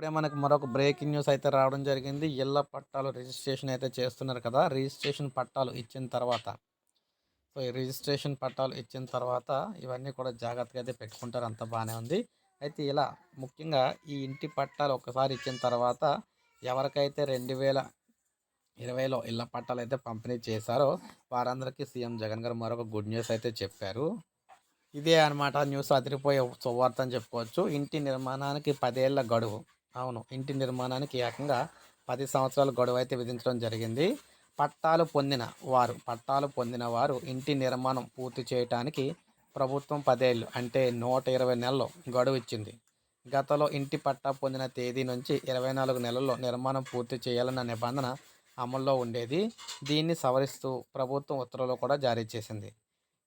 ఇప్పుడే మనకు మరొక బ్రేకింగ్ న్యూస్ అయితే రావడం జరిగింది. ఇళ్ళ పట్టాలు రిజిస్ట్రేషన్ అయితే చేస్తున్నారు కదా. రిజిస్ట్రేషన్ పట్టాలు ఇచ్చిన తర్వాత సో ఈ రిజిస్ట్రేషన్ పట్టాలు ఇచ్చిన తర్వాత ఇవన్నీ కూడా జాగ్రత్తగా అయితే పెట్టుకుంటారు. అంత బాగానే ఉంది. అయితే ఇలా ముఖ్యంగా ఈ ఇంటి పట్టాలు ఒకసారి ఇచ్చిన తర్వాత ఎవరికైతే రెండు వేల ఇరవైలో ఇళ్ళ పట్టాలు అయితే పంపిణీ చేశారో వారందరికీ సీఎం జగన్ గారు మరొక గుడ్ న్యూస్ అయితే చెప్పారు. ఇదే అనమాట న్యూస్ అదిరిపోయే సువార్త అని చెప్పుకోవచ్చు. ఇంటి నిర్మాణానికి పదేళ్ళ గడువు. అవును. ఇంటి నిర్మాణానికి ఏకంగా పది సంవత్సరాలు గడువు అయితే విధించడం జరిగింది. పట్టాలు పొందిన వారు పట్టాలు పొందిన వారు ఇంటి నిర్మాణం పూర్తి చేయటానికి ప్రభుత్వం పదేళ్ళు అంటే నూట ఇరవై నెలలు గడువు ఇచ్చింది. గతంలో ఇంటి పట్టా పొందిన తేదీ నుంచి ఇరవై నాలుగు నెలల్లో నిర్మాణం పూర్తి చేయాలన్న నిబంధన అమల్లో ఉండేది. దీన్ని సవరిస్తూ ప్రభుత్వం ఉత్తర్వులు కూడా జారీ చేసింది.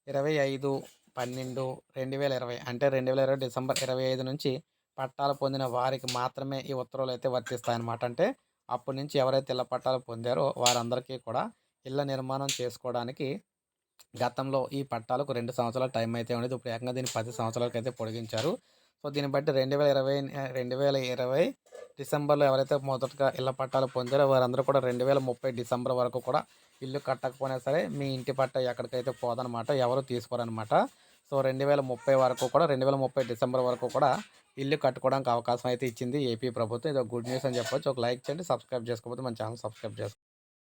ఇరవై ఐదు పన్నెండు రెండు వేల ఇరవై అంటే రెండు వేల ఇరవై డిసెంబర్ ఇరవై ఐదు నుంచి పట్టాలు పొందిన వారికి మాత్రమే ఈ ఉత్తర్వులు అయితే వర్తిస్తాయన్నమాట. అంటే అప్పటి నుంచి ఎవరైతే ఇళ్ళ పట్టాలు పొందారో వారందరికీ కూడా ఇళ్ళ నిర్మాణం చేసుకోవడానికి గతంలో ఈ పట్టాలకు రెండు సంవత్సరాల టైం అయితే ఉండేది. ఇప్పుడు ఏకంగా దీన్ని పది సంవత్సరాలకు అయితే పొడిగించారు. సో దీన్ని బట్టి రెండు వేల ఇరవై రెండు వేల ఇరవై డిసెంబర్లో ఎవరైతే మొదటగా ఇళ్ళ పట్టాలు పొందారో వారందరూ కూడా రెండు వేల ముప్పై డిసెంబర్ వరకు కూడా ఇల్లు కట్టకపోయినా సరే మీ ఇంటి పట్ట ఎక్కడికైతే పోదనమాట ఎవరు తీసుకోరనమాట సో రెండు వేల ముప్పై వరకు కూడా రెండు వేల ముప్పై డిసెంబర్ వరకు కూడా ఇల్లు కట్టుకోవడానికి అవకాశం అయితే ఇచ్చింది ఏపీ ప్రభుత్వం. ఇది గుడ్ న్యూస్ అని చెప్పొచ్చు. ఒక లైక్ చేయండి సబ్స్క్రైబ్ చేసుకోకపోతే మన ఛానల్ సబ్స్క్రైబ్ చేసుకోండి